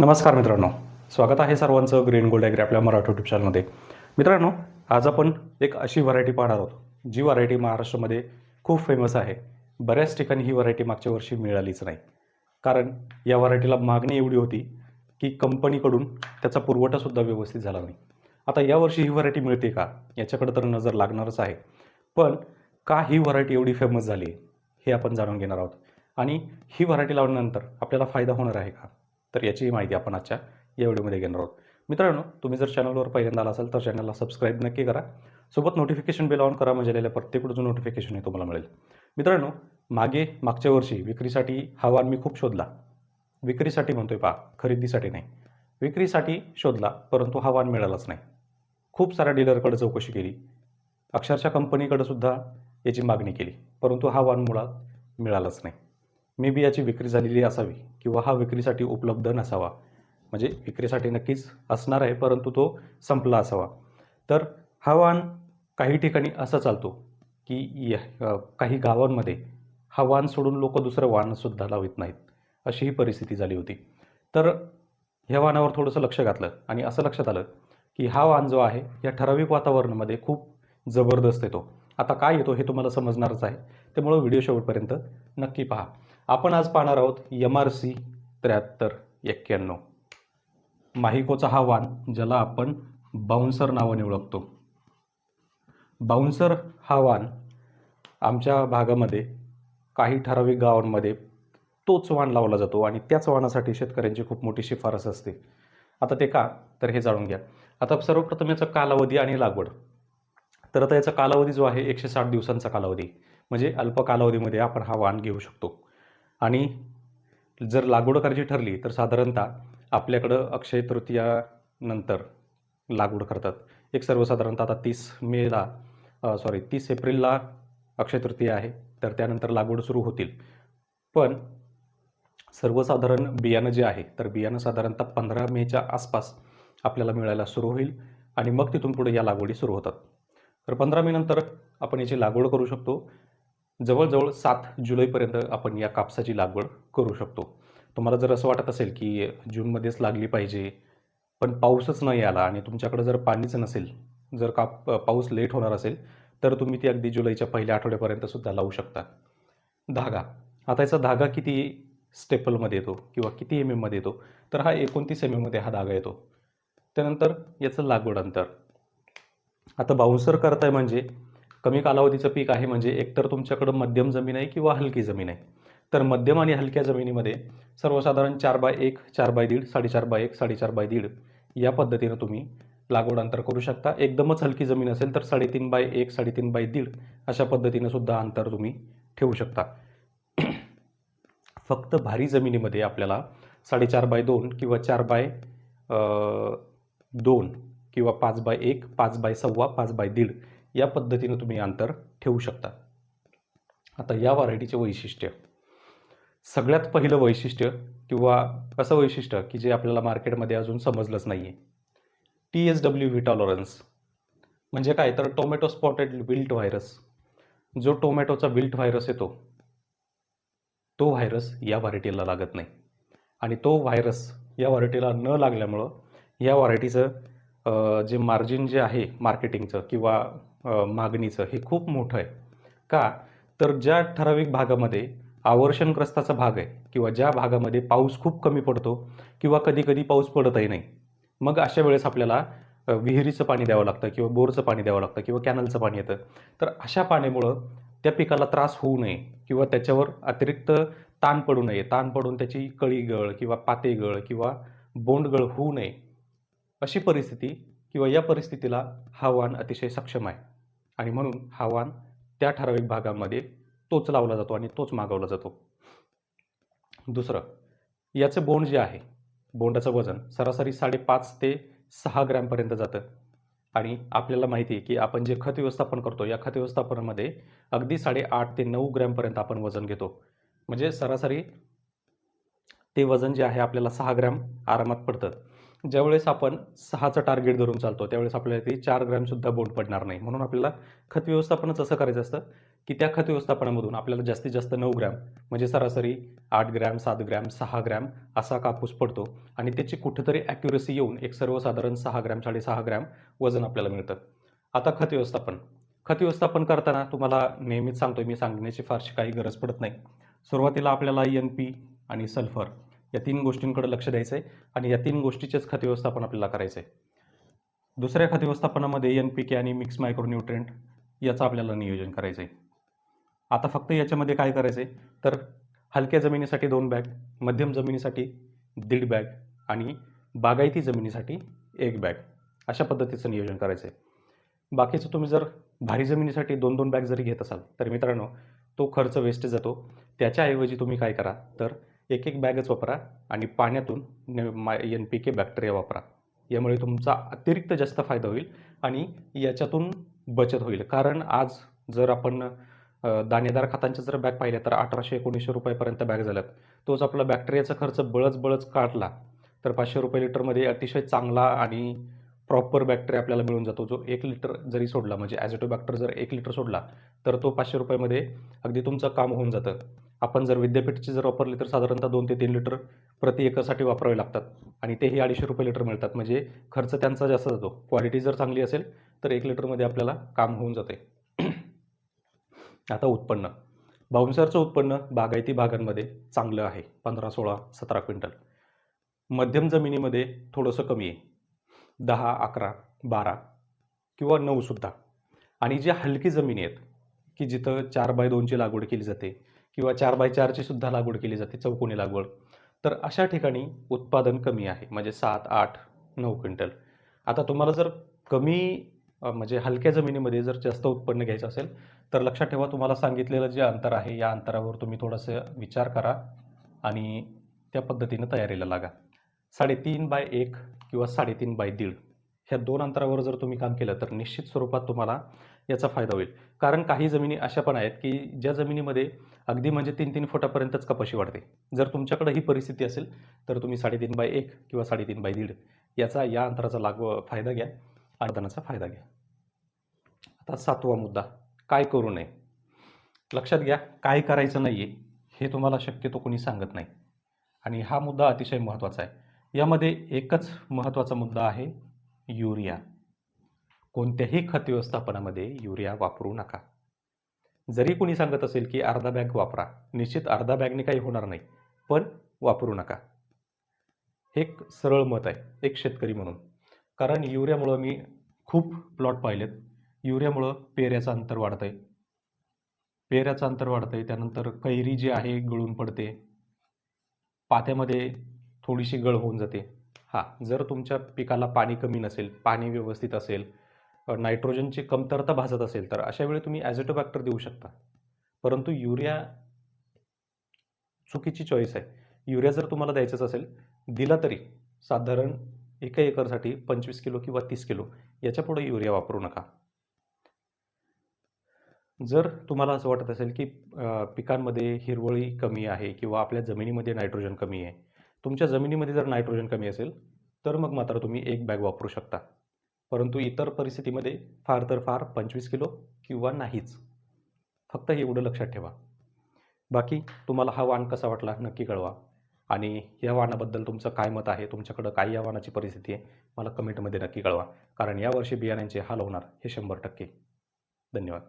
नमस्कार मित्रांनो. स्वागत आहे सर्वांचं ग्रीन गोल्ड ॲग्री आपल्या मराठी यूट्यूब चॅनलमध्ये मित्रांनो आज आपण एक अशी व्हरायटी पाहणार आहोत जी व्हरायटी महाराष्ट्रामध्ये खूप फेमस आहे. बऱ्याच ठिकाणी ही व्हरायटी मागच्या वर्षी मिळालीच नाही. कारण या व्हरायटीला मागणी एवढी होती की कंपनीकडून त्याचा पुरवठासुद्धा व्यवस्थित झाला नाही. आता यावर्षी ही व्हरायटी मिळते का? याच्याकडे तर नजर लागणारच आहे. पण का ही व्हरायटी एवढी फेमस झाली हे आपण जाणून घेणार आहोत. आणि ही व्हरायटी लावल्यानंतर आपल्याला फायदा होणार आहे का? तर याची माहिती आपण आजच्या या व्हिडिओमध्ये घेणार आहोत. मित्रांनो तुम्ही जर चॅनलवर पहिल्यांदा आला असाल तर चॅनलला सबस्क्राईब नक्की करा. सोबत नोटिफिकेशन बिल ऑन करा म्हणजे आलेल्या प्रत्येक नोटिफिकेशन हे तुम्हाला मिळेल. मित्रांनो मागे मागच्या वर्षी विक्रीसाठी हा वाण मी खूप शोधला. विक्रीसाठी म्हणतोय पहा खरेदीसाठी नाही. विक्रीसाठी शोधला परंतु हा वाण मिळालाच नाही. खूप साऱ्या डीलरकडे चौकशी केली. अक्षरशः कंपनीकडे सुद्धा याची मागणी केली परंतु हा वाण मुळात मिळालाच नाही. मे बी याची विक्री झालेली असावी किंवा हा विक्रीसाठी उपलब्ध नसावा. म्हणजे विक्रीसाठी नक्कीच असणार आहे परंतु तो संपला असावा. तर हा वाण काही ठिकाणी असं चालतो की काही गावांमध्ये हा वाण सोडून लोक दुसरं वाणसुद्धा लावित नाहीत अशी ही परिस्थिती झाली होती. तर ह्या वाणावर थोडंसं लक्ष घातलं आणि असं लक्षात आलं की हा वाण जो आहे या ठराविक वातावरणामध्ये खूप जबरदस्त येतो आता काय येतो हे तुम्हाला समजणारच आहे. त्यामुळं व्हिडिओ शेवटपर्यंत नक्की पहा. आपण आज पाहणार आहोत एम आर सी त्र्याहत्तर एक्क्याण्णव. माहिकोचा हा वाण ज्याला आपण बाउन्सर नावाने ओळखतो. बाउन्सर हा वाण आमच्या भागामध्ये काही ठराविक गावांमध्ये तोच वाण लावला जातो आणि त्याच वाणासाठी शेतकऱ्यांची खूप मोठी शिफारस असते. आता ते का? तर हे जाणून घ्या. आता सर्वप्रथम याचा कालावधी आणि लागवड. तर आता याचा कालावधी जो आहे एकशे साठ दिवसांचा कालावधी. म्हणजे अल्प कालावधीमध्ये आपण हा वाण घेऊ शकतो. आणि जर लागवड करायची ठरली तर साधारणतः आपल्याकडं अक्षय तृतीयानंतर लागवड करतात. एक सर्वसाधारणतः आता तीस मेला सॉरी तीस एप्रिलला अक्षय तृतीया आहे तर त्यानंतर लागवड सुरू होतील. पण सर्वसाधारण बियाणं जे आहे तर बियाणं साधारणतः पंधरा मेच्या आसपास आपल्याला मिळायला सुरू होईल आणि मग तिथून पुढे या लागवडी सुरू होतात. तर पंधरा मे नंतर आपण याची लागवड करू शकतो. जवळजवळ सात जुलैपर्यंत आपण या कापसाची लागवड करू शकतो. तुम्हाला जर असं वाटत असेल की जूनमध्येच लागली पाहिजे पण पाऊसच नाही आला आणि तुमच्याकडे जर पाणीच नसेल जर काप पाऊस लेट होणार असेल तर तुम्ही ती अगदी जुलैच्या पहिल्या आठवड्यापर्यंत सुद्धा लावू शकता. धागा. आता याचा धागा किती स्टेपलमध्ये येतो किंवा किती एम एममध्ये येतो? तर हा एकोणतीस एम एममध्ये हा धागा येतो. त्यानंतर याचं लागवड अंतर. आता बाउन्सर करताय म्हणजे कमी कालावधीचं पीक आहे म्हणजे एकतर तुमच्याकडं मध्यम जमीन आहे किंवा हलकी जमीन आहे. तर मध्यम आणि हलक्या जमिनीमध्ये सर्वसाधारण चार बाय एक चार बाय दीड साडेचार बाय एक साडेचार बाय दीड या पद्धतीनं तुम्ही लागवड अंतर करू शकता. एकदमच हलकी जमीन असेल तर साडेतीन बाय एक साडेतीन बाय दीड अशा पद्धतीनं सुद्धा अंतर तुम्ही ठेवू शकता. फक्त भारी जमिनीमध्ये आपल्याला साडेचार बाय दोन किंवा चार बाय दोन किंवा पाच बाय एक पाच बाय सव्वा पाच बाय दीड या पद्धतीनं तुम्ही अंतर ठेवू शकता. आता या व्हरायटीचे वैशिष्ट्य. सगळ्यात पहिलं वैशिष्ट्य किंवा असं वैशिष्ट्य की जे आपल्याला मार्केटमध्ये अजून समजलंच नाही आहे T S W V tolerance म्हणजे काय? तर टोमॅटो स्पॉटेड विल्ट व्हायरस जो टोमॅटोचा विल्ट व्हायरस येतो तो व्हायरस या व्हरायटीला लागत नाही. आणि तो व्हायरस या व्हरायटीला न लागल्यामुळं या व्हरायटीचं जे मार्जिन जे आहे मार्केटिंगचं किंवा मागणीचं हे खूप मोठं आहे. का? तर ज्या ठराविक भागामध्ये आवर्षणग्रस्ताचा भाग आहे किंवा ज्या भागामध्ये पाऊस खूप कमी पडतो किंवा कधी कधी पाऊस पडतही नाही मग अशा वेळेस आपल्याला विहिरीचं पाणी द्यावं लागतं किंवा बोरचं पाणी द्यावं लागतं किंवा कॅनलचं पाणी येतं. तर अशा पाण्यामुळं त्या पिकाला त्रास होऊ नये किंवा त्याच्यावर अतिरिक्त ताण पडू नये. ताण पडून त्याची कळी गळ किंवा पाते गळ किंवा बोंडगळ होऊ नये. अशी परिस्थिती किंवा या परिस्थितीला हा वाण अतिशय सक्षम आहे. आणि म्हणून हा वाण त्या ठराविक भागामध्ये तोच लावला जातो आणि तोच मागवला जातो. दुसरं याचं बोंड जे आहे बोंडाचं वजन सरासरी साडेपाच ते सहा ग्रॅमपर्यंत जातं. आणि आपल्याला माहिती आहे की आपण जे खत व्यवस्थापन करतो या खत व्यवस्थापनामध्ये अगदी साडेआठ ते नऊ ग्रॅमपर्यंत आपण वजन घेतो. म्हणजे सरासरी ते वजन जे आहे आपल्याला सहा ग्रॅम आरामात पडतं. ज्यावेळेस आपण सहाचं टार्गेट धरून चालतो त्यावेळेस आपल्याला ते चार ग्रॅमसुद्धा बोंड पडणार नाही. म्हणून आपल्याला खत व्यवस्थापनच असं करायचं असतं की त्या खत व्यवस्थापनामधून आपल्याला जास्तीत जास्त नऊ ग्रॅम म्हणजे सरासरी आठ ग्रॅम सात ग्रॅम सहा ग्रॅम असा कापूस पडतो आणि त्याची कुठेतरी ॲक्युरसी येऊन एक सर्वसाधारण सहा ग्रॅम साडेसहा ग्रॅम वजन आपल्याला मिळतं. आता खत व्यवस्थापन. खत व्यवस्थापन करताना तुम्हाला नेहमीच सांगतो मी सांगण्याची फारशी काही गरज पडत नाही. सुरुवातीला आपल्याला एन पी आणि सल्फर या तीन गोष्टींकडे लक्ष द्यायचं आहे आणि या तीन गोष्टीचेच खत व्यवस्थापन आपल्याला करायचं आहे दुसऱ्या खत व्यवस्थापनामध्ये एन पी के आणि मिक्स मायक्रोन्यूट्रेंट याचं आपल्याला नियोजन करायचं आहे आता फक्त याच्यामध्ये काय करायचं आहे तर हलक्या जमिनीसाठी दोन बॅग मध्यम जमिनीसाठी दीड बॅग आणि बागायती जमिनीसाठी एक बॅग अशा पद्धतीचं नियोजन करायचं आहे बाकीचं तुम्ही जर भारी जमिनीसाठी दोन दोन बॅग जरी घेत असाल तर मित्रांनो तो खर्च वेस्ट जातो. त्याच्याऐवजी तुम्ही काय करा तर एक एक बॅगच वापरा आणि पाण्यातून एन पी के बॅक्टेरिया वापरा. यामुळे तुमचा अतिरिक्त जास्त फायदा होईल आणि याच्यातून बचत होईल. कारण आज जर आपण दाणेदार खतांच्या जर बॅग पाहिल्या तर अठराशे एकोणीसशे रुपयापर्यंत बॅग झाल्यात. तोच आपला बॅक्टेरियाचा खर्च बळच बळच काढला तर पाचशे रुपये लिटरमध्ये अतिशय चांगला आणि प्रॉपर बॅक्टेरिया आपल्याला मिळून जातो. जो एक लिटर जरी सोडला म्हणजे ॲझोटोबॅक्टर जर एक लिटर सोडला तर तो पाचशे रुपयामध्ये अगदी तुमचं काम होऊन जातं. आपण जर विद्यापीठचे जर वापरले तर साधारणतः दोन ते तीन लिटर प्रति एकरसाठी वापरावे लागतात. आणि तेही अडीचशे रुपये लिटर मिळतात. म्हणजे खर्च त्यांचा जास्त जातो. क्वालिटी जर चांगली असेल तर एक लिटरमध्ये आपल्याला काम होऊन जाते. आता उत्पन्न. बाउन्सरचं उत्पन्न बागायती भागांमध्ये चांगलं आहे. पंधरा सोळा सतरा क्विंटल. मध्यम जमिनीमध्ये थोडंसं कमी आहे. दहा अकरा बारा किंवा नऊसुद्धा आणि ज्या हलकी जमिनी आहेत की जिथं चार बाय दोनची लागवड केली जाते किंवा चार बाय चारची सुद्धा लागवड केली जाते चौकोनी लागवड. तर अशा ठिकाणी उत्पादन कमी आहे म्हणजे सात आठ नऊ क्विंटल. आता तुम्हाला जर कमी म्हणजे हलक्या जमिनीमध्ये जर जास्त उत्पन्न घ्यायचं असेल तर लक्षात ठेवा तुम्हाला सांगितलेलं जे अंतर आहे या अंतरावर तुम्ही थोडंसं विचार करा आणि त्या पद्धतीनं तयारीला लागा. साडेतीन बाय एक किंवा साडेतीन बाय दीड ह्या दोन अंतरावर जर तुम्ही काम केलं तर निश्चित स्वरूपात तुम्हाला याचा फायदा होईल. कारण काही जमिनी अशा पण आहेत की ज्या जमिनीमध्ये अगदी म्हणजे तीन तीन फुटापर्यंतच कपाशी वाढते. जर तुमच्याकडे ही परिस्थिती असेल तर तुम्ही साडेतीन बाय एक किंवा साडेतीन बाय दीड याचा या अंतराचा लागव फायदा घ्या अनुदानाचा फायदा घ्या. आता सातवा मुद्दा काय करू नये? लक्षात घ्या काय करायचं नाही आहे हे तुम्हाला शक्यतो कोणी सांगत नाही. आणि हा मुद्दा अतिशय महत्त्वाचा आहे. यामध्ये एकच महत्त्वाचा मुद्दा आहे युरिया. कोणत्याही खत व्यवस्थापनामध्ये युरिया वापरू नका. जरी कोणी सांगत असेल की अर्धा बॅग वापरा निश्चित अर्धा बॅगने काही होणार नाही पण वापरू नका. हे एक सरळ मत आहे एक शेतकरी म्हणून. कारण युरियामुळं मी खूप प्लॉट पाहिलेत. युरियामुळं पेऱ्याचं अंतर वाढतं आहे पेऱ्याचं अंतर वाढतं आहे त्यानंतर कैरी जी आहे गळून पडते. पात्यामध्ये थोडीशी गळ होऊन जाते. हां जर तुमच्या पिकाला पाणी कमी नसेल पाणी व्यवस्थित असेल नायट्रोजनची कमतरता भासत असेल तर अशा वेळी तुम्ही ॲझोटोबॅक्टर देऊ शकता. परंतु युरिया चुकीची चॉईस आहे. युरिया जर तुम्हाला द्यायचंच असेल दिला तरी साधारण एका एकरसाठी पंचवीस किलो किंवा तीस किलो याच्यापुढे युरिया वापरू नका. जर तुम्हाला असं वाटत असेल की पिकांमध्ये हिरवळी कमी आहे किंवा आपल्या जमिनीमध्ये नायट्रोजन कमी आहे तुमच्या जमिनीमध्ये जर नायट्रोजन कमी असेल तर मग मात्र तुम्ही एक बॅग वापरू शकता. परंतु इतर परिस्थितीमध्ये फार तर फार पंचवीस किलो किंवा नाहीच. फक्त एवढं लक्षात ठेवा. बाकी तुम्हाला हा वाण कसा वाटला नक्की कळवा. आणि या वाणाबद्दल तुमचं काय मत आहे तुमच्याकडं काय या वाणाची परिस्थिती आहे मला कमेंटमध्ये नक्की कळवा. कारण यावर्षी बियाण्यांचे हाल होणार हे शंभर टक्के. धन्यवाद.